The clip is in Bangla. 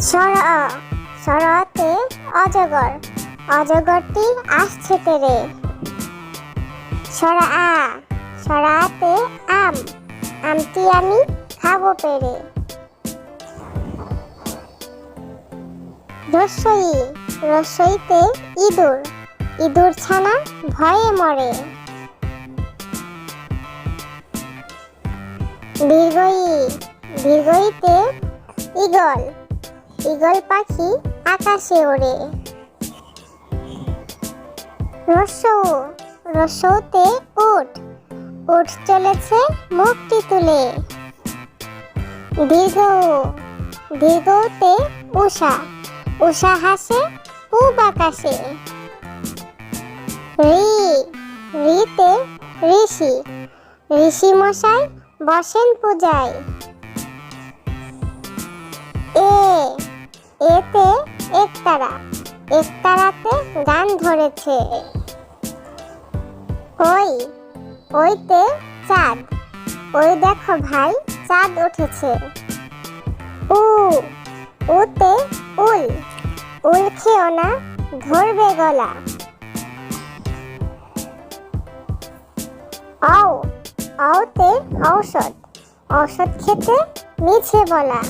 সরা, সরাতে অজগর। অজগরটি আসছে তেরে সরা আ সরাতে আম। আমটি আমি খাব পেরে। রসই, রসইতে ইঁদুর। ইঁদুর ছানা ভয়ে মরে। দীর্ঘই, দীর্ঘইতে ঈগল। ঈগল পাখি আকাশে ওড়ে। রসৌ, রসৌতে উট উট চলেছে মুখটি তুলে। দীর্ঘ দীর্ঘতে উষা উষা হাসে পূব আকাশে। রি ঋষি ঋষি মশাই বসেন পূজায়। একতারা একতারাতে গান ধরেছে। ওই, ওইতে চাঁদ। ওই দেখো ভাই, চাঁদ উঠেছে। উ, উতে উল। উল খেও না, ধরবে গলা। অও, অওতে ঔষধ। ঔষধ খেতে মিছে বলা।